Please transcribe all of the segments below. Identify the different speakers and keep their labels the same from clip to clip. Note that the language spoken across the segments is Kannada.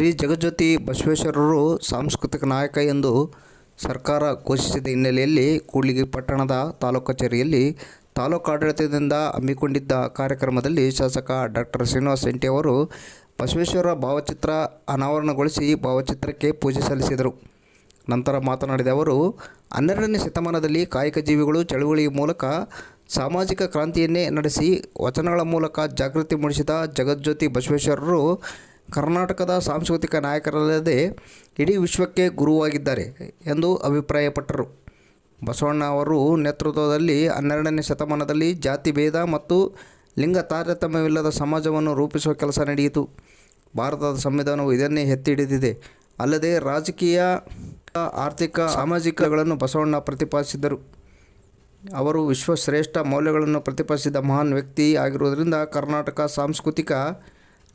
Speaker 1: ಶ್ರೀ ಜಗಜ್ಯೋತಿ ಬಸವೇಶ್ವರರು ಸಾಂಸ್ಕೃತಿಕ ನಾಯಕ ಎಂದು ಸರ್ಕಾರ ಘೋಷಿಸಿದ ಹಿನ್ನೆಲೆಯಲ್ಲಿ ಕೂಡ್ಲಿಗಿ ಪಟ್ಟಣದ ತಾಲೂಕು ಕಚೇರಿಯಲ್ಲಿ ತಾಲೂಕು ಆಡಳಿತದಿಂದ ಹಮ್ಮಿಕೊಂಡಿದ್ದ ಕಾರ್ಯಕ್ರಮದಲ್ಲಿ ಶಾಸಕ ಡಾಕ್ಟರ್ ಶ್ರೀನಿವಾಸ್ ಶೆಟ್ಟಿ ಅವರು ಬಸವೇಶ್ವರ ಭಾವಚಿತ್ರ ಅನಾವರಣಗೊಳಿಸಿ ಭಾವಚಿತ್ರಕ್ಕೆ ಪೂಜೆ ಸಲ್ಲಿಸಿದರು. ನಂತರ ಮಾತನಾಡಿದ ಅವರು, ಹನ್ನೆರಡನೇ ಶತಮಾನದಲ್ಲಿ ಕಾಯಕ ಜೀವಿಗಳು ಚಳುವಳಿ ಮೂಲಕ ಸಾಮಾಜಿಕ ಕ್ರಾಂತಿಯನ್ನೇ ನಡೆಸಿ ವಚನಗಳ ಮೂಲಕ ಜಾಗೃತಿ ಮೂಡಿಸಿದ ಜಗಜ್ಯೋತಿ ಬಸವೇಶ್ವರರು ಕರ್ನಾಟಕದ ಸಾಂಸ್ಕೃತಿಕ ನಾಯಕರಲ್ಲದೆ ಇಡೀ ವಿಶ್ವಕ್ಕೆ ಗುರುವಾಗಿದ್ದಾರೆ ಎಂದು ಅಭಿಪ್ರಾಯಪಟ್ಟರು. ಬಸವಣ್ಣ ಅವರು ನೇತೃತ್ವದಲ್ಲಿ ಹನ್ನೆರಡನೇ ಶತಮಾನದಲ್ಲಿ ಜಾತಿ ಭೇದ ಮತ್ತು ಲಿಂಗ ತಾರತಮ್ಯವಿಲ್ಲದ ಸಮಾಜವನ್ನು ರೂಪಿಸುವ ಕೆಲಸ ನಡೆಯಿತು. ಭಾರತದ ಸಂವಿಧಾನವು ಇದನ್ನೇ ಎತ್ತಿ ಹಿಡಿದಿದೆ ಅಲ್ಲದೆ ರಾಜಕೀಯ, ಆರ್ಥಿಕ ಸಾಮಾಜಿಕಗಳನ್ನು ಬಸವಣ್ಣ ಪ್ರತಿಪಾದಿಸಿದ್ದರು. ಅವರು ವಿಶ್ವಶ್ರೇಷ್ಠ ಮೌಲ್ಯಗಳನ್ನು ಪ್ರತಿಪಾದಿಸಿದ ಮಹಾನ್ ವ್ಯಕ್ತಿ ಆಗಿರುವುದರಿಂದ ಕರ್ನಾಟಕ ಸಾಂಸ್ಕೃತಿಕ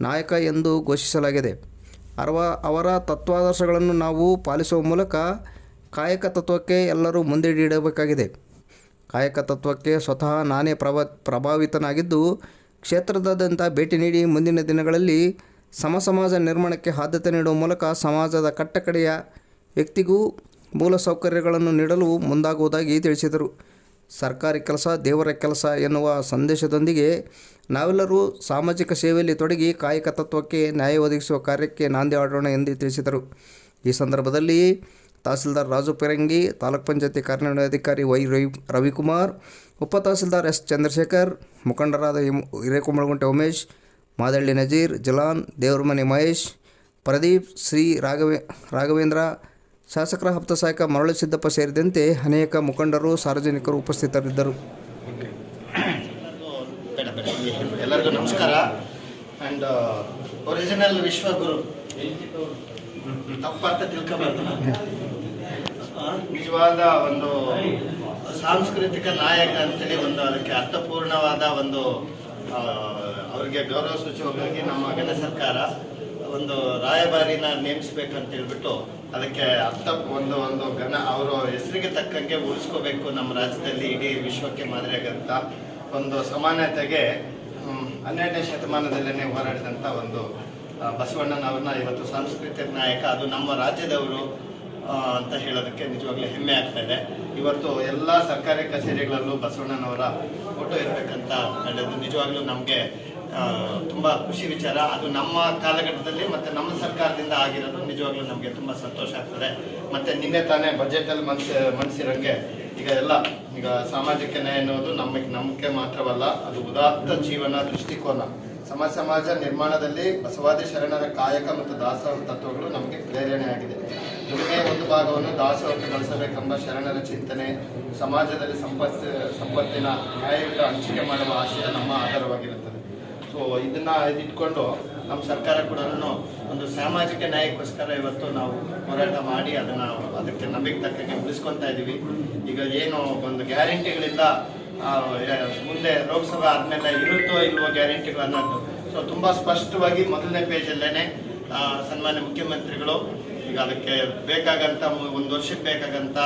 Speaker 1: ನಾಯಕ ಎಂದು ಘೋಷಿಸಲಾಗಿದೆ. ಅರ್ವ, ಅವರ ತತ್ವಾದರ್ಶಗಳನ್ನು ನಾವು ಪಾಲಿಸುವ ಮೂಲಕ ಕಾಯಕ ತತ್ವಕ್ಕೆ ಎಲ್ಲರೂ ಮುಂದಿಡಬೇಕಾಗಿದೆ ಕಾಯಕ ತತ್ವಕ್ಕೆ ಸ್ವತಃ ನಾನೇ ಪ್ರಭ, ಪ್ರಭಾವಿತನಾಗಿದ್ದು, ಕ್ಷೇತ್ರದಾದ್ಯಂತ ಭೇಟಿ ನೀಡಿ ಮುಂದಿನ ದಿನಗಳಲ್ಲಿ ಸಮ ಸಮಾಜ ನಿರ್ಮಾಣಕ್ಕೆ ಆದ್ಯತೆ ನೀಡುವ ಮೂಲಕ ಸಮಾಜದ ಕಟ್ಟಕಡೆಯ ವ್ಯಕ್ತಿಗೂ ಮೂಲಸೌಕರ್ಯಗಳನ್ನು ನೀಡಲು ಮುಂದಾಗುವುದಾಗಿ ತಿಳಿಸಿದರು. ಸರ್ಕಾರಿ ಕೆಲಸ, ದೇವರ ಕೆಲಸ ಎನ್ನುವ ಸಂದೇಶದೊಂದಿಗೆ ನಾವೆಲ್ಲರೂ ಸಾಮಾಜಿಕ ಸೇವೆಯಲ್ಲಿ ತೊಡಗಿ ಕಾಯಕ ತತ್ವಕ್ಕೆ ನ್ಯಾಯ ಒದಗಿಸುವ ಕಾರ್ಯಕ್ಕೆ ನಾಂದಿ ಆಡೋಣ ಎಂದು ತಿಳಿಸಿದರು. ಈ ಸಂದರ್ಭದಲ್ಲಿ ತಹಸೀಲ್ದಾರ್ ರಾಜು ಪಿರಂಗಿ, ತಾಲೂಕ್ ಪಂಚಾಯತಿ ಕಾರ್ಯನಿರ್ವಹಣಾಧಿಕಾರಿ ವೈ ರವಿ, ರವಿಕುಮಾರ್, ಉಪ ತಹಸೀಲ್ದಾರ್ ಎಸ್ ಚಂದ್ರಶೇಖರ್, ಮುಖಂಡರಾದ ಹಿರೇಕುಂಬಳಗುಂಟೆ ಉಮೇಶ್, ಮಾದಳ್ಳಿ ನಜೀರ್, ಜಲಾನ್, ದೇವರಮನೆ ಮಹೇಶ್, ಪ್ರದೀಪ್ ಶ್ರೀ ರಾಘವೇ, ರಾಘವೇಂದ್ರ ಶಾಸಕರ ಹಪ್ತ ಸಹಾಯಕ ಮರಳು ಸಿದ್ದಪ್ಪ ಸೇರಿದಂತೆ ಅನೇಕ ಮುಖಂಡರು, ಸಾರ್ವಜನಿಕರು ಉಪಸ್ಥಿತರಿದ್ದರು.
Speaker 2: ಎಲ್ಲರಿಗೂ ನಮಸ್ಕಾರ. ಆ್ಯಂಡ್ ಒರಿಜಿನಲ್ ವಿಶ್ವಗುರು. ತಪ್ಪಂತ ತಿಳ್ಕೊಬಾರ್ದು. ನಿಜವಾದ ಒಂದು ಸಾಂಸ್ಕೃತಿಕ ನಾಯಕ ಅಂತೇಳಿ ಒಂದು ಅದಕ್ಕೆ ಅರ್ಥಪೂರ್ಣವಾದ ಒಂದು ಅವರಿಗೆ ಗೌರವ ಸೂಚಕವಾಗಿ ನಮ್ಮ ಸರ್ಕಾರ ಒಂದು ರಾಯಭಾರಿನ ಅಂತ ಹೇಳ್ಬಿಟ್ಟು ಅದಕ್ಕೆ ಅರ್ಥ ಒಂದು ಒಂದು ಘನ ಅವರ ಹೆಸರಿಗೆ ತಕ್ಕಂಗೆ ಉಳಿಸ್ಕೋಬೇಕು ನಮ್ಮ ರಾಜ್ಯದಲ್ಲಿ ಇಡೀ ವಿಶ್ವಕ್ಕೆ ಮಾದರಿಯಾಗಂತ ಒಂದು ಸಮಾನತೆಗೆ ಹನ್ನೆರಡನೇ ಶತಮಾನದಲ್ಲೇ ಹೋರಾಡಿದಂಥ ಒಂದು ಬಸವಣ್ಣನವ್ರನ್ನ ಇವತ್ತು ಸಾಂಸ್ಕೃತಿಕ ನಾಯಕ, ಅದು ನಮ್ಮ ರಾಜ್ಯದವರು ಅಂತ ಹೇಳೋದಕ್ಕೆ ನಿಜವಾಗ್ಲೂ ಹೆಮ್ಮೆ ಆಗ್ತಾ ಇದೆ. ಇವತ್ತು ಎಲ್ಲ ಸರ್ಕಾರಿ ಕಚೇರಿಗಳಲ್ಲೂ ಬಸವಣ್ಣನವರ ಫೋಟೋ ಇರಬೇಕಂತ ನಡೆದು ನಿಜವಾಗ್ಲೂ ನಮಗೆ ತುಂಬ ಖುಷಿ ವಿಚಾರ. ಅದು ನಮ್ಮ ಕಾಲಘಟ್ಟದಲ್ಲಿ ಮತ್ತೆ ನಮ್ಮ ಸರ್ಕಾರದಿಂದ ಆಗಿರೋದು ನಿಜವಾಗ್ಲೂ ನಮಗೆ ತುಂಬ ಸಂತೋಷ ಆಗ್ತದೆ. ಮತ್ತೆ ನಿನ್ನೆ ತಾನೇ ಬಜೆಟಲ್ಲಿ ಮನ್ಸಿ, ಮನ್ಸಿರೋಂಗೆ ಈಗ ಎಲ್ಲ ಈಗ ಸಾಮಾಜಿಕ ನ್ಯಾಯ ಅನ್ನೋದು ನಮಗೆ ನಂಬಿಕೆ ಮಾತ್ರವಲ್ಲ, ಅದು ಉದಾತ್ತ ಜೀವನ ದೃಷ್ಟಿಕೋನ. ಸಮಾಜ ಸಮಾಜ ನಿರ್ಮಾಣದಲ್ಲಿ ಬಸವಾದಿ ಶರಣರ ಕಾಯಕ ಮತ್ತು ದಾಸೋಹ ತತ್ವಗಳು ನಮಗೆ ಪ್ರೇರಣೆಯಾಗಿದೆ ದುಡಿಮೆ ಒಂದು ಭಾಗವನ್ನು ದಾಸೋಹಕ್ಕೆ ಬಳಸಬೇಕೆಂಬ ಶರಣರ ಚಿಂತನೆ, ಸಮಾಜದಲ್ಲಿ ಸಂಪತ್, ಸಂಪತ್ತಿನ ನ್ಯಾಯಯುತ ಹಂಚಿಕೆ ಮಾಡುವ ಆಶಯ ನಮ್ಮ ಆಧಾರವಾಗಿರುತ್ತದೆ. ಇದನ್ನ ಇದಿಟ್ಕೊಂಡು ನಮ್ಮ ಸರ್ಕಾರ ಕೂಡ ಒಂದು ಸಾಮಾಜಿಕ ನ್ಯಾಯಕ್ಕೋಸ್ಕರ ಇವತ್ತು ನಾವು ಹೋರಾಟ ಮಾಡಿ ಅದನ್ನ ಅದಕ್ಕೆ ನಂಬಿಕೆ ತಕ್ಕಂಗೆ ಉಳಿಸ್ಕೊತಾ ಇದೀವಿ. ಈಗ ಏನು ಒಂದು ಗ್ಯಾರಂಟಿಗಳಿಂದ ಮುಂದೆ ಲೋಕಸಭಾ ಆದ್ಮೇಲೆ ಇರುತ್ತೋ ಇಲ್ವೋ ಗ್ಯಾರಂಟಿಗಳು ಅನ್ನೋದು ಸೊ, ತುಂಬಾ ಸ್ಪಷ್ಟವಾಗಿ ಮೊದಲನೇ ಪೇಜಲ್ಲೇನೆ ಸನ್ಮಾನ್ಯ ಮುಖ್ಯಮಂತ್ರಿಗಳು ಈಗ ಅದಕ್ಕೆ ಬೇಕಾಗಂತ ಒಂದು ವರ್ಷಕ್ಕೆ ಬೇಕಾಗಂತ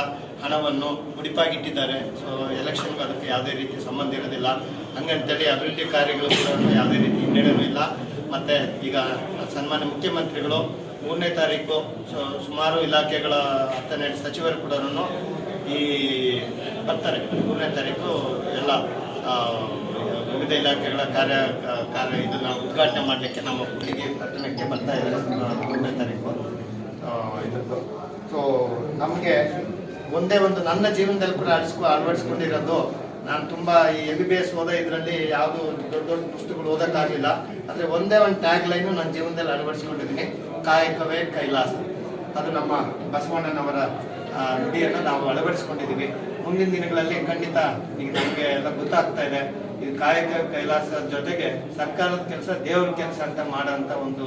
Speaker 2: ಹಣವನ್ನು ಮುಡಿಪಾಗಿಟ್ಟಿದ್ದಾರೆ ಸೊ ಎಲೆಕ್ಷನ್ಗೂ ಅದಕ್ಕೆ ಯಾವುದೇ ರೀತಿ ಸಂಬಂಧ ಇರೋದಿಲ್ಲ. ಹಂಗಂತೇಳಿ ಅಭಿವೃದ್ಧಿ ಕಾರ್ಯಗಳು ಕೂಡ ಯಾವುದೇ ರೀತಿ ಹಿನ್ನಡೆಯೂ ಇಲ್ಲ. ಮತ್ತೆ ಈಗ ಸನ್ಮಾನ್ಯ ಮುಖ್ಯಮಂತ್ರಿಗಳು ಮೂರನೇ ತಾರೀಕು ಸುಮಾರು ಇಲಾಖೆಗಳ ಹತ್ತನೇ ಸಚಿವರು ಕೂಡ ಈ ಬರ್ತಾರೆ. ಮೂರನೇ ತಾರೀಕು ಎಲ್ಲ ವಿವಿಧ ಇಲಾಖೆಗಳ ಕಾರ್ಯ ಕಾರ್ಯ ಇದನ್ನ ಉದ್ಘಾಟನೆ ಮಾಡಲಿಕ್ಕೆ ನಮ್ಮ ಕೂಡಿಗೆ ಪಟ್ಟಣಕ್ಕೆ ಬರ್ತಾ ಇದ್ದಾರೆ. ಮೂರನೇ ತಾರೀಕು. ಆ, ಇದದ್ದು ಸೊ ನಮಗೆ ಒಂದೇ ಒಂದು ನನ್ನ ಜೀವನದಲ್ಲಿ ಕೂಡ ಅಳಿಸ್ಕೊ ಅಳವಡಿಸ್ಕೊಂಡಿರೋದು ನಾನು ತುಂಬ ಈ ಎಂ ಬಿ ಬಿ ಎಸ್ ಓದೋ ಇದರಲ್ಲಿ ಯಾವುದು ದೊಡ್ಡ ದೊಡ್ಡ ಪುಸ್ತಕಗಳು ಓದೋಕ್ಕಾಗಲಿಲ್ಲ. ಆದರೆ ಒಂದೇ ಒಂದು ಟ್ಯಾಗ್ ಲೈನು ನನ್ನ ಜೀವನದಲ್ಲಿ ಅಳವಡಿಸ್ಕೊಂಡಿದ್ದೀನಿ. ಕಾಯಕವೇ ಕೈಲಾಸ. ಅದು ನಮ್ಮ ಬಸವಣ್ಣನವರ ನುಡಿಯನ್ನು ನಾವು ಅಳವಡಿಸ್ಕೊಂಡಿದ್ದೀವಿ ಮುಂದಿನ ದಿನಗಳಲ್ಲಿ ಖಂಡಿತ ಈಗ ನಮಗೆ ಎಲ್ಲ ಗೊತ್ತಾಗ್ತಾ ಇದೆ. ಈ ಕಾಯಕ ಕೈಲಾಸದ ಜೊತೆಗೆ ಸರ್ಕಾರದ ಕೆಲಸ ದೇವರ ಕೆಲಸ ಅಂತ ಮಾಡೋಂಥ ಒಂದು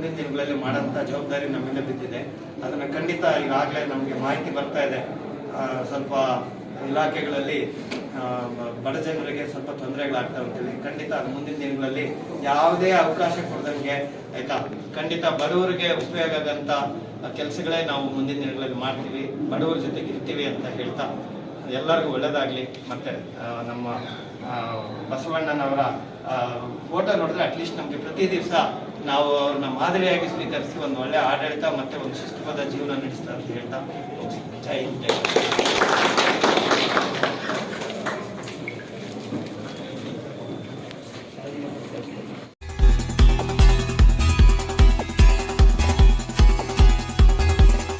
Speaker 2: ಮುಂದಿನ ದಿನಗಳಲ್ಲಿ ಮಾಡೋಂಥ ಜವಾಬ್ದಾರಿ ನಮ್ಮಿಂದ ಬಿದ್ದಿದೆ. ಅದನ್ನು ಖಂಡಿತ ಈಗಾಗಲೇ ನಮಗೆ ಮಾಹಿತಿ ಬರ್ತಾ ಇದೆ. ಸ್ವಲ್ಪ ಇಲಾಖೆಗಳಲ್ಲಿ ಬಡ ಜನರಿಗೆ ಸ್ವಲ್ಪ ತೊಂದರೆಗಳಾಗ್ತಾ ಇರ್ತೀವಿ ಖಂಡಿತ ಮುಂದಿನ ದಿನಗಳಲ್ಲಿ ಯಾವುದೇ ಅವಕಾಶ ಕೊಡದಂಗೆ ಆಯ್ತಾ? ಖಂಡಿತ ಬಡವರಿಗೆ ಉಪಯೋಗ ಆಗಂತ ಕೆಲಸಗಳೇ ನಾವು ಮುಂದಿನ ದಿನಗಳಲ್ಲಿ ಮಾಡ್ತೀವಿ. ಬಡವರ ಜೊತೆಗೆ ಇರ್ತೀವಿ ಅಂತ ಹೇಳ್ತಾ ಎಲ್ಲರಿಗೂ ಒಳ್ಳೇದಾಗ್ಲಿ. ಮತ್ತೆ ನಮ್ಮ ಬಸವಣ್ಣನವರ ಫೋಟೋ ನೋಡಿದ್ರೆ ಅಟ್ಲೀಸ್ಟ್ ನಮಗೆ ಪ್ರತಿ ದಿವಸ ನಾವು ಅವ್ರನ್ನ ಮಾದರಿಯಾಗಿ ಸ್ವೀಕರಿಸಿ ಒಂದು ಒಳ್ಳೆ ಆಡಳಿತ ಮತ್ತೆ ಒಂದು ಶಿಸ್ತುಪದ ಜೀವನ ನಡೆಸ್ತಾರೆ ಅಂತ ಹೇಳ್ತಾ. ಜೈ ಜೈ.